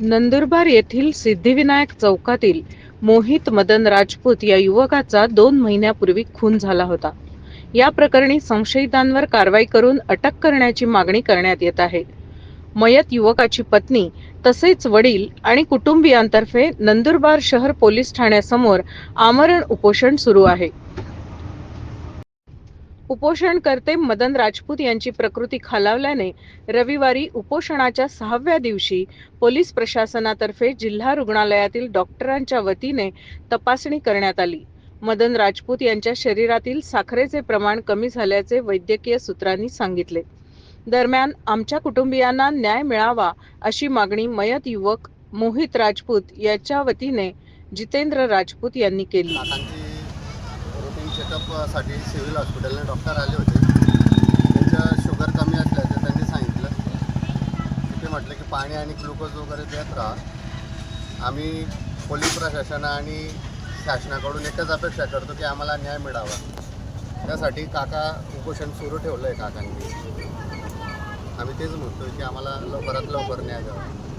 नंदुरबार येथील सिद्धिविनायक चौकातील मोहित मदन राजपूत या युवकाचा दोन महिन्यापूर्वी खून झाला होता. या प्रकरणी संशयितांवर कारवाई करून अटक करण्याची मागणी करण्यात येत आहे. मयत युवकाची पत्नी तसेच वडील आणि कुटुंबियांतर्फे नंदुरबार शहर पोलीस ठाण्यासमोर आमरण उपोषण सुरू आहे. उपोषणकर्ते मदन राजपूत यांची प्रकृती खालावल्याने रविवारी उपोषणाच्या सहाव्या दिवशी पोलीस प्रशासनातर्फे जिल्हा रुग्णालयातील डॉक्टरांच्या वतीने तपासणी करण्यात आली. मदन राजपूत यांच्या शरीरातील साखरेचे प्रमाण कमी झाल्याचे वैद्यकीय सूत्रांनी सांगितले. दरम्यान आमच्या कुटुंबियांना न्याय मिळावा अशी मागणी मयत युवक मोहित राजपूत याच्या वतीने जितेंद्र राजपूत यांनी केली. चेकअपसाठी सिव्हिल हॉस्पिटलने डॉक्टर आले होते. त्यांच्या शुगर कमी असल्याचं त्यांनी सांगितलं. तिथे म्हटलं की पाणी आणि ग्लुकोज वगैरे देत राहा. आम्ही पोलीस प्रशासन आणि शासनाकडून एकच अपेक्षा करतो की आम्हाला न्याय मिळावा. त्यासाठी काका उपोषण सुरू ठेवलं आहे काकांनी. आम्ही तेच म्हणतो की आम्हाला लवकरात लवकर न्याय द्यावा.